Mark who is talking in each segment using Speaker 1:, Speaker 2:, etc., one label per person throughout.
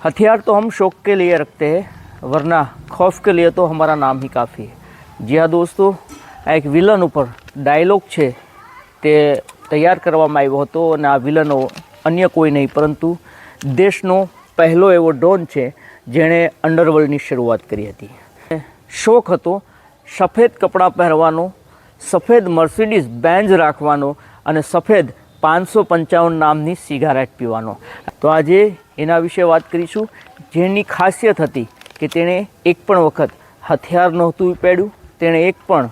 Speaker 1: हथियार तो हम शौक के लिए रखते हैं वरना खौफ के लिए तो हमारा नाम ही काफ़ी है જી હા દોસ્તો આ એક વિલન ઉપર ડાયલોગ છે તે તૈયાર કરવામાં આવ્યો હતો અને આ વિલનો અન્ય કોઈ નહીં પરંતુ દેશનો પહેલો એવો ડોન છે જેણે અંડરવર્લ્ડની શરૂઆત કરી હતી શોખ હતો સફેદ કપડાં પહેરવાનો સફેદ મર્સિડીઝ બેન્ઝ રાખવાનો અને સફેદ પાંચસો પંચાવન નામની સિગારેટ પીવાનો. તો આજે એના વિશે વાત કરીશું. જેની ખાસિયત હતી કે તેણે એક પણ વખત હથિયાર નહોતું પેડ્યું, તેણે એક પણ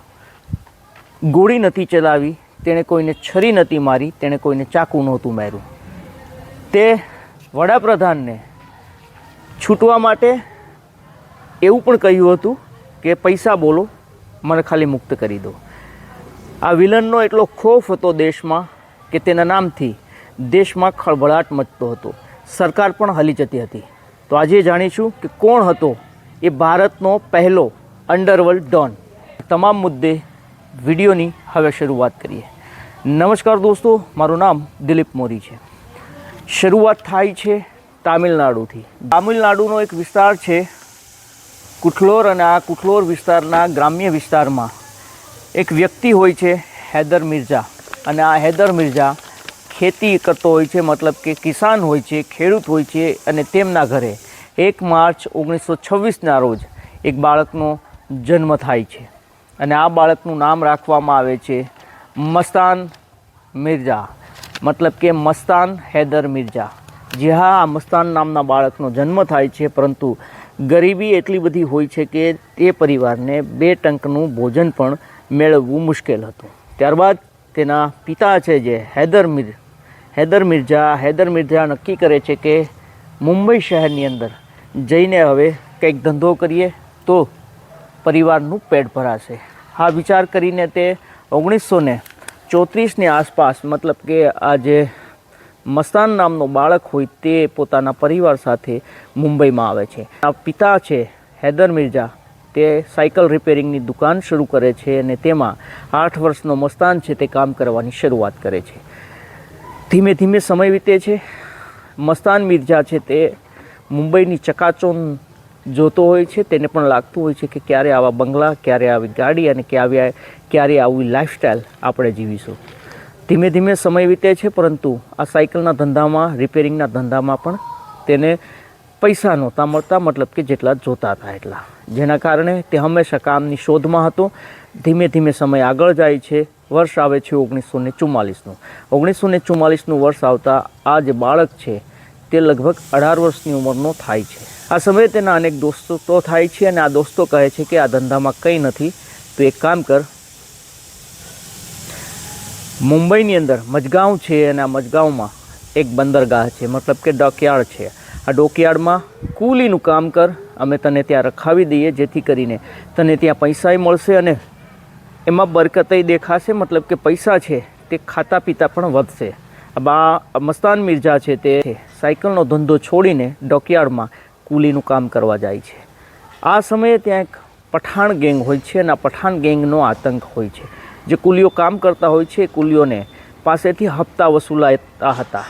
Speaker 1: ગોળી નથી ચલાવી, તેણે કોઈને છરી નથી મારી, તેણે કોઈને ચાકુ નહોતું માર્યું. તે વડાપ્રધાનને છૂટવા માટે એવું પણ કહ્યું હતું કે, પૈસા બોલો, મને ખાલી મુક્ત કરી દો. આ વિલનનો એટલો ખોફ હતો દેશમાં કે તેના નામથી દેશમાં ખળભળાટ મચતો હતો. સરકાર પણ હલી જતી હતી. તો આજે જાણીશું કે કોણ હતો એ ભારતનો પહેલો અંડરવર્લ્ડ ડોન. તમામ મુદ્દે વિડીયોની હવે શરૂઆત કરીએ. નમસ્કાર દોસ્તો, મારું નામ દિલીપ મોરી છે. શરૂઆત થાય છે તામિલનાડુથી. તામિલનાડુનો એક વિસ્તાર છે કુઠલોર અને આ કુઠલોર વિસ્તારના ગ્રામ્ય વિસ્તારમાં. એક વ્યક્તિ હોય છે હૈદર મિર્ઝા. અને આ હૈદર મિર્ઝા ખેતી કરતો હોય છે, મતલબ કે કિસાન હોય છે, ખેડૂત હોય છે અને તેમના ઘરે એક માર્ચ ઓગણીસો છવ્વીસના રોજ એક બાળકનો જન્મ થાય છે. અને આ બાળકનું નામ રાખવામાં આવે છે મસ્તાન મિર્ઝા. મતલબ કે મસ્તાન હૈદર મિર્ઝા. જે હા, આ મસ્તાન નામના બાળકનો જન્મ થાય છે, પરંતુ ગરીબી એટલી બધી હોય છે કે તે પરિવારને બે ટંકનું ભોજન પણ મેળવવું મુશ્કેલ હતું. ત્યારબાદ તેના પિતા છે જે હૈદર મિર, હૈદર મિર્ઝા હૈદર મિર્ઝા નક્કી કરે છે કે મુંબઈ શહેરની અંદર જઈને હવે કંઈક ધંધો કરીએ તો પરિવારનું પેટ ભરાશે. આ વિચાર કરીને તે ઓગણીસો ને ચોત્રીસની આસપાસ, મતલબ કે આ જે મસ્તાન નામનો બાળક હોય તે પોતાના પરિવાર સાથે મુંબઈમાં આવે છે. આ પિતા છે હૈદર મિર્ઝા. તે સાયકલ રિપેરિંગની દુકાન શરૂ કરે છે અને તેમાં આઠ વર્ષનો મસ્તાન છે તે કામ કરવાની શરૂઆત કરે છે. ધીમે ધીમે સમય વીતે છે. મસ્તાન મિર્ઝા છે તે મુંબઈની ચકાચોન જોતો હોય છે. તેને પણ લાગતું હોય છે કે ક્યારે આવા બંગલા, ક્યારે આવી ગાડી અને ક્યારે ક્યારે આવી લાઇફસ્ટાઈલ આપણે જીવીશું. ધીમે ધીમે સમય વીતે છે, પરંતુ આ સાયકલના ધંધામાં રિપેરિંગના ધંધામાં પણ તેને પૈસા નહોતા મળતા, મતલબ કે જેટલા જોતા હતા એટલા. જેના કારણે તે હંમેશા કામની શોધમાં હતો. ધીમે ધીમે સમય આગળ જાય છે. વર્ષ આવે છે ઓગણીસો ને ચુમ્માલીસનું. ઓગણીસો ને ચુમ્માલીસનું વર્ષ આવતા આ જે બાળક છે, તે લગભગ અઢાર વર્ષની ઉંમરનો થાય છે. આ સમયે તેના અનેક દોસ્તો તો થાય છે અને આ દોસ્તો કહે છે કે આ ધંધામાં કંઈ નથી. તો એક કામ કર. મુંબઈની અંદર મજગાંવ છે અને આ મજગાંવમાં એક બંદરગાહ છે. મતલબ કે ડોકયાર્ડ છે. આ ડોકયાર્ડમાં કુલીનું કામ કર, અમે તને ત્યાં રખાવી દઈએ જેથી કરીને તને ત્યાં પૈસાય મળશે અને એમાં બરકતય દેખાશે, મતલબ કે પૈસા છે તે ખાતા પીતા પણ વધશે. આ મસ્તાન મિર્ઝા છે તે સાયકલનો ધંધો છોડીને ડોકયાર્ડમાં કુલીનું કામ કરવા જાય છે. આ સમયે ત્યાં એક પઠાણ ગેંગ હોય છે અને આ પઠાણ ગેંગનો આતંક હોય છે. જે કુલીઓ કામ કરતા હોય છે કુલીઓને પાસેથી હપ્તા વસૂલાતા હતા.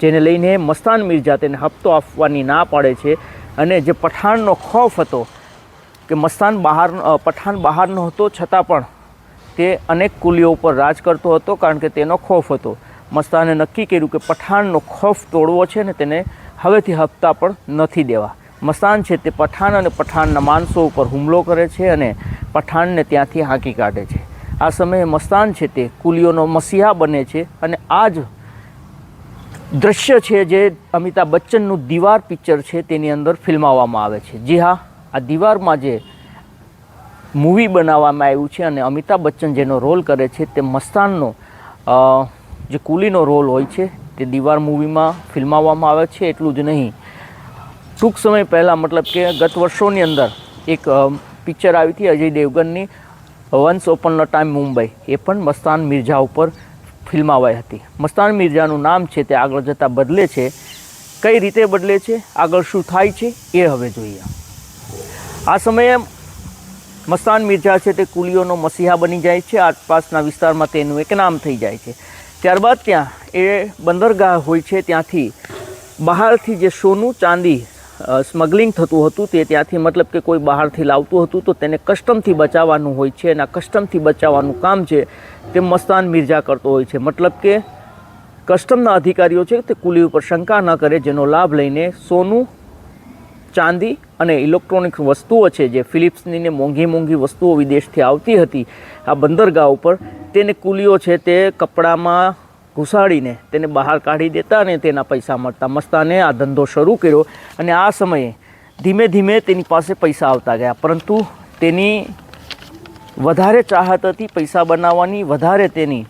Speaker 1: જેને લઈને મસ્તાન મિર્ઝા તેને હપ્તો આપવાની ના પાડે છે અને જે પઠાણનો ખોફ હતો કે મસ્તાન બહાર પઠાણ બહારનો હતો છતાં પણ તે અનેક કુલીઓ ઉપર રાજ કરતો હતો કારણ કે તેનો ખોફ હતો. મસ્તાને નક્કી કર્યું કે પઠાણનો ખોફ તોડવો છે ને તેને હવેથી હપ્તા પણ નથી દેવા. મસ્તાન છે તે પઠાણ અને પઠાણના માણસો ઉપર હુમલો કરે છે અને પઠાણને ત્યાંથી હાંકી કાઢે છે. આ સમયે મસ્તાન છે તે કુલીઓનો મસીહા બને છે અને આ જ દ્રશ્ય છે જે અમિતાભ બચ્ચનનું દીવાર પિક્ચર છે, તેની અંદર ફિલ્માવવામાં આવે છે. જી હા, આ દીવારમાં જે મૂવી બનાવવામાં આવ્યું છે અને અમિતાભ બચ્ચન જેનો રોલ કરે છે, તે મસ્તાનનો જે કુલીનો રોલ હોય છે, તે દીવાર મૂવીમાં ફિલ્માવવામાં આવે છે. એટલું જ નહીં. ટૂંક સમય પહેલાં, મતલબ કે ગત વર્ષોની અંદર એક પિક્ચર આવી હતી અજય દેવગનની વન્સ ઓપન નો ટાઈમ મુંબઈ. એ પણ મસ્તાન મિર્ઝા ઉપર ફિલ્માવાઈ હતી. મસ્તાન મિર્ઝાનું નામ છે તે આગળ જતાં બદલે છે. કઈ રીતે બદલે છે? આગળ શું થાય છે? એ હવે જોઈએ. આ સમયે મસ્તાન મિર્ઝા છે તે કુલીઓનો મસીહા બની જાય છે. આસપાસના વિસ્તારમાં તેનું એક નામ થઈ જાય છે. ત્યારબાદ ત્યાં એ બંદરગાહ હોય છે. ત્યાંથી બહારથી જે સોનું, ચાંદી સ્મગલિંગ થતું હતું તે ત્યાંથી મતલબ કે કોઈ બહારથી લાવતું હતું તો તેને કસ્ટમથી બચાવવાનું હોય છે અને આ કસ્ટમથી બચાવવાનું કામ છે તે મસ્તાન મિર્જા કરતો હોય છે. મતલબ કે કસ્ટમના અધિકારીઓ છે તે કુલી ઉપર શંકા ન કરે, જેનો લાભ લઈને સોનું, ચાંદી અને ઇલેક્ટ્રોનિક વસ્તુઓ છે જે ફિલિપ્સની ને મોંઘી મોંઘી વસ્તુઓ વિદેશથી આવતી હતી, આ બંદરગાહ ઉપર તેને કુલીઓ છે તે કપડામાં ઘુસાડીને તેને બહાર કાઢી દેતા અને તેના પૈસા મળતા મસ્તાને આ ધંધો શરૂ કર્યો અને આ સમયે ધીમે ધીમે તેની પાસે પૈસા આવતા ગયા. પરંતુ તેની વધારે ચાહત હતી પૈસા બનાવવાની, વધારે તેની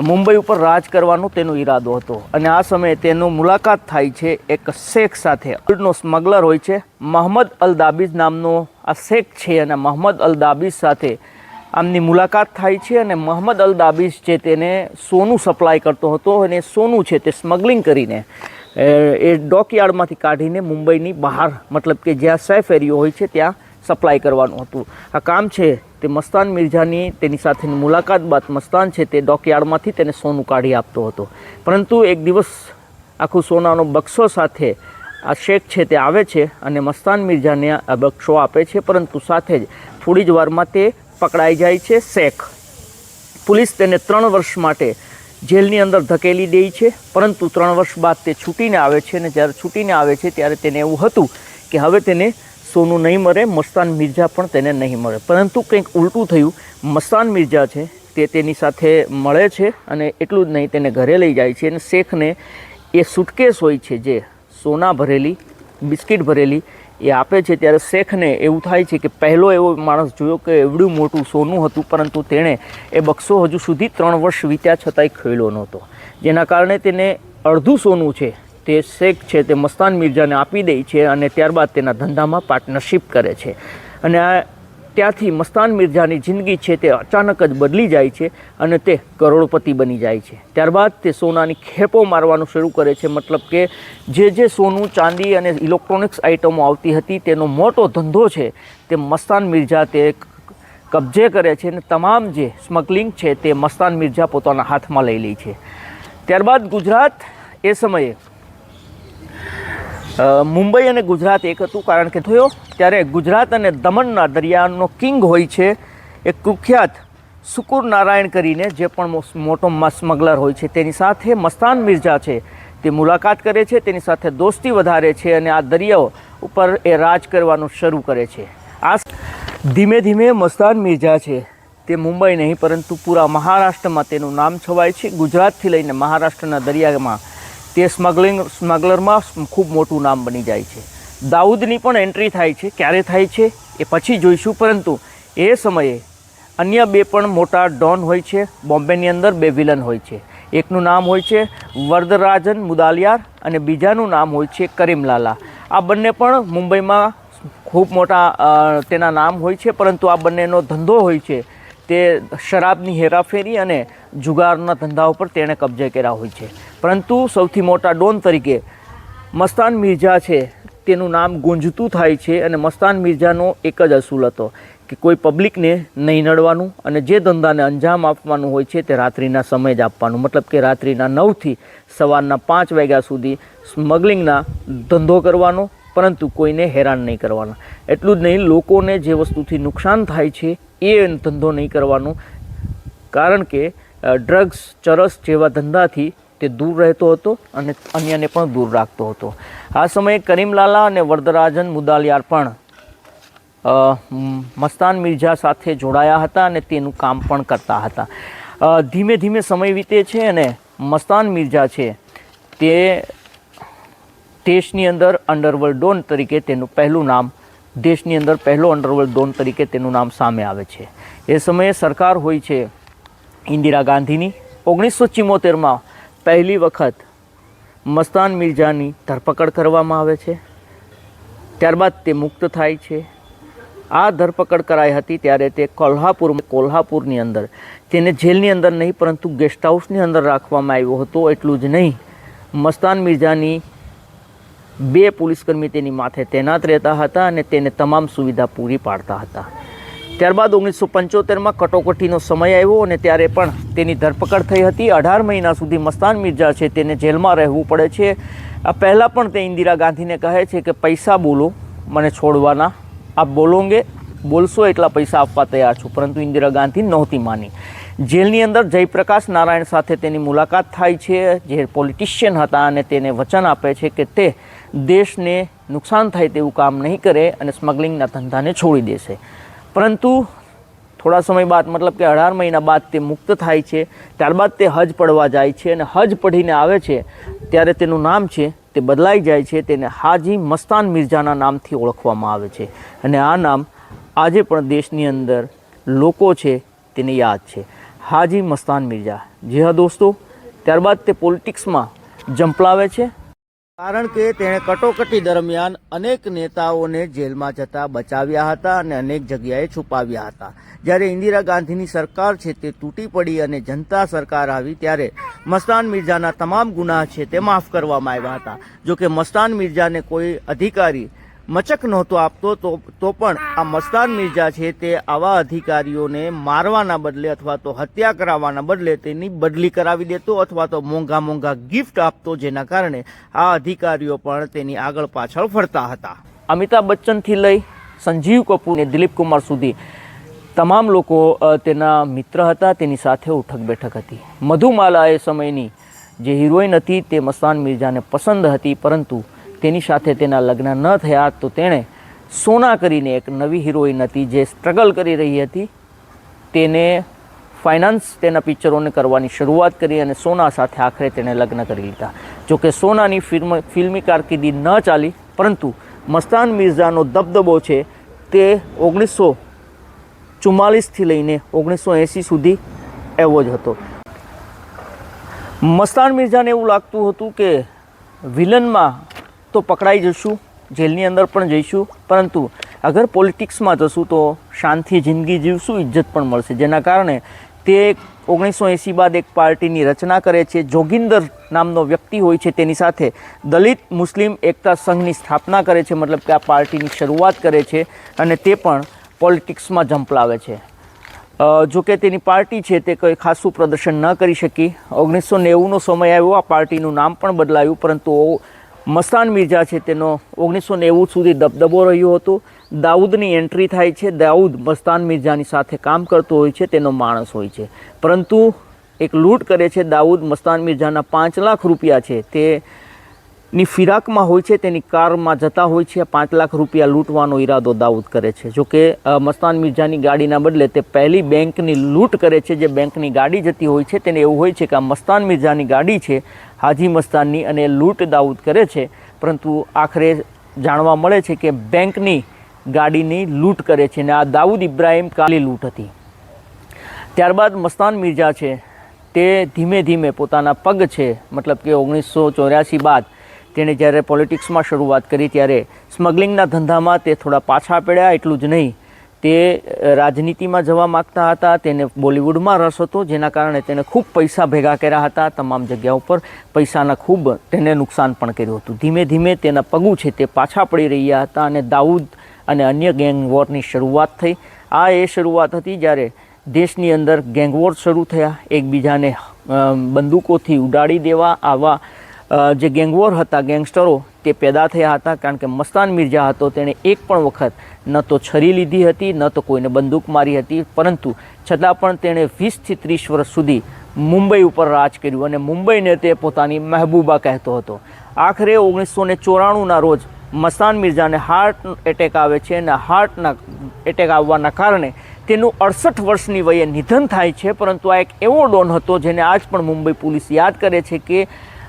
Speaker 1: મુંબઈ ઉપર રાજ કરવાનો તેનો ઈરાદો હતો. અને આ સમયે તેનો મુલાકાત થાય છે એક શેખ સાથે. નો સ્મગલર હોય છે મહમ્મદ અલ દાબીઝ નામનો આ શેખ છે અને મહમ્મદ અલ દાબીઝ સાથે આમની મુલાકાત થાય છે અને મોહમ્મદ અલ દાબીઝ છે તેને સોનું સપ્લાય કરતો હતો અને સોનું છે તે સ્મગલિંગ કરીને, એ ડોકયાર્ડમાંથી કાઢીને મુંબઈની બહાર, મતલબ કે જ્યાં સેફ એરિયો હોય છે ત્યાં સપ્લાય કરવાનું હતું. આ કામ છે તે મસ્તાન મિર્ઝાની તેની સાથેની મુલાકાત બાદ મસ્તાન છે તે ડોકયાર્ડમાંથી તેને સોનું કાઢી આપતો હતો. પરંતુ એક દિવસ આખું સોનાનો બક્સો સાથે આ શેખ છે તે આવે છે અને મસ્તાન મિર્ઝાને આ બક્ષો આપે છે, પરંતુ સાથે જ થોડી જ વારમાં તે પકડાઈ જાય છે શેખ. પોલીસ તેને ત્રણ વર્ષ માટે જેલની અંદર ધકેલી દે છે, પરંતુ ત્રણ વર્ષ બાદ તે છૂટીને આવે છે અને જ્યારે છૂટીને આવે છે ત્યારે તેને એવું હતું કે હવે તેને સોનું નહીં મળે, મસ્તાન મિર્ઝા પણ તેને નહીં મળે. પરંતુ કંઈક ઉલટું થયું, મસ્તાન મિર્ઝા છે તે તેની સાથે મળે છે અને એટલું જ નહીં, તેને ઘરે લઈ જાય છે અને શેખને એ સુટકેસ હોય છે જે સોના ભરેલી, બિસ્કિટ ભરેલી એ આપે છે ત્યારે શેખને એવું થાય છે કે પહેલો એવો માણસ જોયો કે એવડું મોટું સોનું હતું, પરંતુ તેણે એ બક્સો હજુ સુધી ત્રણ વર્ષ વીત્યા છતાંય ખોલ્યો નહોતો. જેના કારણે તેને અડધું સોનું છે, તે શેખ છે તે મસ્તાન મિર્ઝાને આપી દે છે અને ત્યારબાદ તેના ધંધામાં પાર્ટનરશિપ કરે છે. અને આ ત્યાંથી મસ્તાન મિર્ઝાની જિંદગી છે તે અચાનક જ બદલી જાય છે અને તે કરોડપતિ બની જાય છે. ત્યારબાદ તે સોનાની ખેપો મારવાનું શરૂ કરે છે. મતલબ કે જે જે સોનું, ચાંદી અને ઇલેક્ટ્રોનિક્સ આઇટમો આવતી હતી તેનો મોટો ધંધો છે તે મસ્તાન મિર્ઝા તે કબજે કરે છે અને તમામ જે સ્મગલિંગ છે તે મસ્તાન મિર્ઝા પોતાના હાથમાં લઈ લે છે. ત્યારબાદ ગુજરાત એ સમયે મુંબઈ અને ગુજરાત એક હતું કારણ કે થયો ત્યારે ગુજરાત અને દમણના દરિયાનો કિંગ હોય છે એ કુખ્યાત સુકુર નારાયણ કરીને, જે પણ મોટો સ્મગલર હોય છે, તેની સાથે મસ્તાન મિર્ઝા છે. તે મુલાકાત કરે છે, તેની સાથે દોસ્તી વધારે છે અને આ દરિયાઓ ઉપર એ રાજ કરવાનું શરૂ કરે છે. આ ધીમે ધીમે મસ્તાન મિર્ઝા છે. તે મુંબઈ નહીં, પરંતુ પૂરા મહારાષ્ટ્રમાં તેનું નામ છવાય છે. ગુજરાતથી લઈને મહારાષ્ટ્રના દરિયામાં તે સ્મગલિંગ સ્મગલરમાં ખૂબ મોટું નામ બની જાય છે. દાઉદની પણ એન્ટ્રી થાય છે. ક્યારે થાય છે? એ પછી જોઈશું. પરંતુ એ સમયે અન્ય બે પણ મોટા ડોન હોય છે. બોમ્બેની અંદર બે વિલન હોય છે. એકનું નામ હોય છે વરદરાજન મુદાલિયાર અને બીજાનું નામ હોય છે કરીમલાલા. આ બંને પણ મુંબઈમાં ખૂબ મોટા તેના નામ હોય છે. પરંતુ આ બંનેનો ધંધો હોય છે તે શરાબની હેરાફેરી અને જુગારના ધંધા ઉપર તેણે કબજે કર્યા હોય છે. પરંતુ સૌથી મોટા ડોન તરીકે મસ્તાન મિર્ઝા છે, તેનું નામ ગુંજતું થાય છે અને મસ્તાન મિર્ઝાનો એક જ અસૂલ હતો કે કોઈ પબ્લિકને નહીં નડવાનું અને જે ધંધાને અંજામ આપવાનું હોય છે તે રાત્રિના સમય જ આપવાનું. મતલબ કે રાત્રિના નવથી સવારના પાંચ વાગ્યા સુધી સ્મગલિંગના ધંધો કરવાનો, પરંતુ કોઈને હેરાન નહીં કરવાના. એટલું જ નહીં, લોકોને જે વસ્તુથી નુકસાન થાય છે એ ધંધો નહીં કરવાનો. કારણ કે ડ્રગ્સ ચરસ જેવા ધંધાથી તે દૂર રહેતો હતો અને અન્યને પણ દૂર રાખતો હતો. આ સમયે કરીમલાલા અને વરદરાજન મુદાલિયાર પણ મસ્તાન મિર્ઝા સાથે જોડાયા હતા અને તેનું કામ પણ કરતા હતા. ધીમે ધીમે સમય વીતે છે અને મસ્તાન મિર્ઝા છે તે દેશની અંદર અંડરવર્લ્ડ ડોન તરીકે તેનું પહેલું નામ, દેશની અંદર પહેલો અંડરવર્લ્ડ ડોન તરીકે તેનું નામ સામે આવે છે. એ સમયે સરકાર હોય છે ઇન્દિરા ગાંધીની ઓગણીસો ચિમ્મોતેરમાં પહેલી વખત મસ્તાન મિર્ઝાની ધરપકડ કરવામાં આવે છે. ત્યારબાદ તે મુક્ત થાય છે. આ ધરપકડ કરાઈ હતી ત્યારે તે કોલ્હાપુર કોલ્હાપુરની અંદર, તેને જેલની અંદર નહીં, પરંતુ ગેસ્ટ હાઉસની અંદર રાખવામાં આવ્યો હતો. એટલું જ નહીં, મસ્તાન મિર્ઝાની બે પોલીસકર્મી તેની માથે તૈનાત રહેતા હતા અને તેને તમામ સુવિધા પૂરી પાડતા હતા. ત્યારબાદ ઓગણીસો પંચોતેરમાં કટોકટીનો સમય આવ્યો અને ત્યારે પણ તેની ધરપકડ થઈ હતી. અઢાર મહિના સુધી મસ્તાન મિર્ઝા છે, તેને જેલમાં રહેવું પડે છે. આ પહેલાં પણ તે ઇન્દિરા ગાંધીને કહે છે કે, પૈસા બોલો, મને છોડવાના. આપ બોલોંગે, બોલશો એટલા પૈસા આપવા તૈયાર છું. પરંતુ ઇન્દિરા ગાંધી નહોતી માની. જેલની અંદર જયપ્રકાશ નારાયણ સાથે તેની મુલાકાત થાય છે. જે પોલિટિશિયન હતા અને તેને વચન આપે છે કે તે દેશને નુકસાન થાય તેવું કામ નહીં કરે અને સ્મગલિંગના ધંધાને છોડી દેશે. પરંતુ થોડા સમય બાદ, મતલબ કે અઢાર મહિના બાદ તે મુક્ત થાય છે, ત્યારબાદ તે હજ પડવા જાય છે અને હજ પઢીને આવે છે, ત્યારે તેનું નામ છે, તે બદલાઈ જાય છે, તેને હાજી મસ્તાન મિર્ઝાના નામથી ઓળખવામાં આવે છે. અને આ નામ આજે પણ દેશની અંદર લોકો છે, તેને યાદ છે. હાજી મસ્તાન મિર્ઝા. જી હા દોસ્તો, ત્યારબાદ તે પોલિટિક્સમાં જંપલાવે છે કારણ કે તેણે કટોકટી દરમિયાન અનેક નેતાઓને જેલમાં જતા બચાવ્યા હતા અને અનેક જગ્યાએ છુપાવ્યા હતા. જ્યારે ઇન્દિરા ગાંધીની સરકાર છે તે તૂટી પડી અને જનતા સરકાર આવી, ત્યારે મસ્તાન મિર્ઝાના તમામ ગુનાહ છે તે માફ કરવામાં આવ્યા હતા. જોકે મસ્તાન મિર્ઝાને કોઈ અધિકારી મચક નહોતો આપતો તો તો પણ આ મસ્તાન મિર્ઝા છે તે આવા અધિકારીઓને મારવાના બદલે અથવા તો હત્યા કરાવવાના બદલે તેની બદલી કરાવી દેતો અથવા તો મોંઘા મોંઘા ગિફ્ટ આપતો, જેના કારણે આ અધિકારીઓ પણ તેની આગળ પાછળ ફરતા હતા. અમિતાભ બચ્ચનથી લઈ સંજીવ કપૂર અને દિલીપ કુમાર સુધી તમામ લોકો તેના મિત્ર હતા, તેની સાથે ઉઠક બેઠક હતી. મધુમાલા એ સમયની જે હિરોઈન હતી તે મસ્તાન મિર્ઝાને પસંદ હતી, પરંતુ તેની સાથે તેના લગ્ન ન થયા તો તેણે સોના કરીને એક નવી હિરોઈન હતી જે સ્ટ્રગલ કરી રહી હતી. તેને ફાઇનાન્સ તેના પિક્ચરોને કરવાની શરૂઆત કરી અને સોના સાથે આખરે તેણે લગ્ન કરી લીધા. જોકે સોનાની ફિલ્મ, ફિલ્મી કારકિર્દી ન ચાલી, પરંતુ મસ્તાન મિર્ઝાનો દબદબો છે તે ઓગણીસો ચુમ્માલીસથી લઈને ઓગણીસો એંસી સુધી એવો જ હતો. મસ્તાન મિર્ઝાને એવું લાગતું હતું કે વિલનમાં તો પકડાઈ જશું, જેલની અંદર પણ જઈશું. પરંતુ અગર પોલિટિક્સમાં જશું તો શાંતિ, જિંદગી જીવશું, ઇજ્જત પણ મળશે. જેના કારણે તે ઓગણીસો એંસી બાદ એક પાર્ટીની રચના કરે છે. જોગિંદર નામનો વ્યક્તિ હોય છે, તેની સાથે દલિત મુસ્લિમ એકતા સંઘની સ્થાપના કરે છે. મતલબ કે આ પાર્ટીની શરૂઆત કરે છે અને તે પણ પોલિટિક્સમાં ઝંપલાવે છે. જો કે તેની પાર્ટી છે, તે કંઈ ખાસું પ્રદર્શન ન કરી શકી. ઓગણીસો નેવુંનો સમય આવ્યો, આ પાર્ટીનું નામ પણ બદલાયું, પરંતુ મસ્તાન મિર્ઝા છે તેનો ઓગણીસો નેવું સુધી દબદબો રહ્યો હતો. દાઉદની એન્ટ્રી થાય છે. દાઉદ મસ્તાન મિર્ઝાની સાથે કામ કરતો હોય છે, તેનો માણસ હોય છે. પરંતુ એક લૂંટ કરે છે. દાઉદ મસ્તાન મિર્ઝાના પાંચ લાખ રૂપિયા છે. તે ની ફિરાકમાં હોય છે, તેની કારમાં જતા હોય છે. પાંચ લાખ રૂપિયા લૂંટવાનો ઈરાદો દાઉદ કરે છે. જોકે મસ્તાન મિર્ઝાની ગાડીના બદલે તે પહેલી બેંકની લૂંટ કરે છે. જે બેંકની ગાડી જતી હોય છે, તેને એવું હોય છે કે આ મસ્તાન મિર્ઝાની ગાડી છે હાજી મસ્તાનની અને લૂંટ દાઉદ કરે છે. પરંતુ આખરે જાણવા મળે છે કે બેંકની ગાડીની લૂંટ કરે છે અને આ દાઉદ ઇબ્રાહીમ કાલી લૂંટ હતી. ત્યારબાદ મસ્તાન મિર્ઝા છે તે ધીમે ધીમે પોતાના પગ છે, મતલબ કે ઓગણીસો ચોર્યાસી બાદ તેણે જ્યારે પોલિટિક્સમાં શરૂઆત કરી ત્યારે સ્મગલિંગના ધંધામાં તે થોડા પાછા પડ્યા, એટલું જ નહીં. તે રાજનીતિમાં જવા માગતા હતા, તેને બોલિવૂડમાં રસ હતો, જેના કારણે તેને ખૂબ પૈસા ભેગા કર્યા હતા, તમામ જગ્યા ઉપર પૈસાના ખૂબ તેને નુકસાન પણ કર્યું હતું. ધીમે ધીમે તેના પગું છે તે પાછા પડી રહ્યા હતા અને દાઉદ અને અન્ય ગેંગ વોરની શરૂઆત થઈ. આ એ શરૂઆત હતી જ્યારે દેશની અંદર ગેંગવોર શરૂ થયા. એકબીજાને બંદૂકોથી ઉડાડી દેવા, આવા જે ગેંગવોર હતા ગેંગસ્ટરો તે પેદા થયા હતા કારણ કે મસ્તાન મિર્ઝા હતો, તેણે એક પણ વખત ન તો છરી લીધી હતી, ન તો કોઈને બંદૂક મારી હતી, પરંતુ છતાં પણ તેણે વીસથી ત્રીસ વર્ષ સુધી મુંબઈ ઉપર રાજ કર્યું અને મુંબઈને તે પોતાની મહેબૂબા કહેતો હતો. આખરે ઓગણીસો ને ચોરાણુંના રોજ મસ્તાન મિર્ઝાને હાર્ટ એટેક આવે છે અને હાર્ટના એટેક આવવાના કારણે તેનું અડસઠ વર્ષની વયે નિધન થાય છે, પરંતુ આ એક એવો ડોન હતો જેને આજ પણ મુંબઈ પોલીસ યાદ કરે છે કે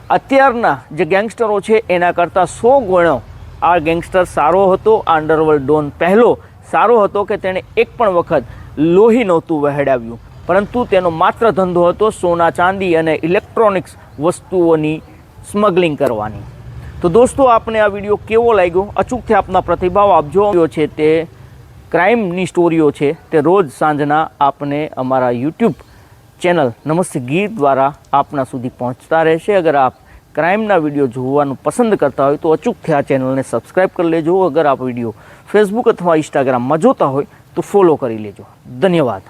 Speaker 1: અત્યારના જે ગેંગસ્ટરો છે, એના કરતાં સો ગણો આ ગેંગસ્ટર સારો હતો. આ અંડરવર્લ્ડ ડોન પહેલો સારો હતો કે તેણે એક પણ વખત લોહી નહોતું વહેડાવ્યું. પરંતુ તેનો માત્ર ધંધો હતો સોના, ચાંદી અને ઇલેક્ટ્રોનિક્સ વસ્તુઓની સ્મગલિંગ કરવાની. તો દોસ્તો, આપને આ વીડિયો કેવો લાગ્યો? અચૂકથી આપના પ્રતિભાવ આપજો. છે તે ક્રાઇમની સ્ટોરીઓ છે તે રોજ સાંજના આપને અમારા યુટ્યુબ ચેનલ નમસ્તે ગીર દ્વારા આપના સુધી પહોંચતા રહેશે. અગર આપ ક્રાઇમના વીડિયો જોવાનું પસંદ કરતા હોય તો અચૂકથી આ ચેનલને સબસ્ક્રાઇબ કરી લેજો. અગર આપ વીડિયો ફેસબુક અથવા ઇન્સ્ટાગ્રામમાં જોતા હોય તો ફોલો કરી લેજો. ધન્યવાદ.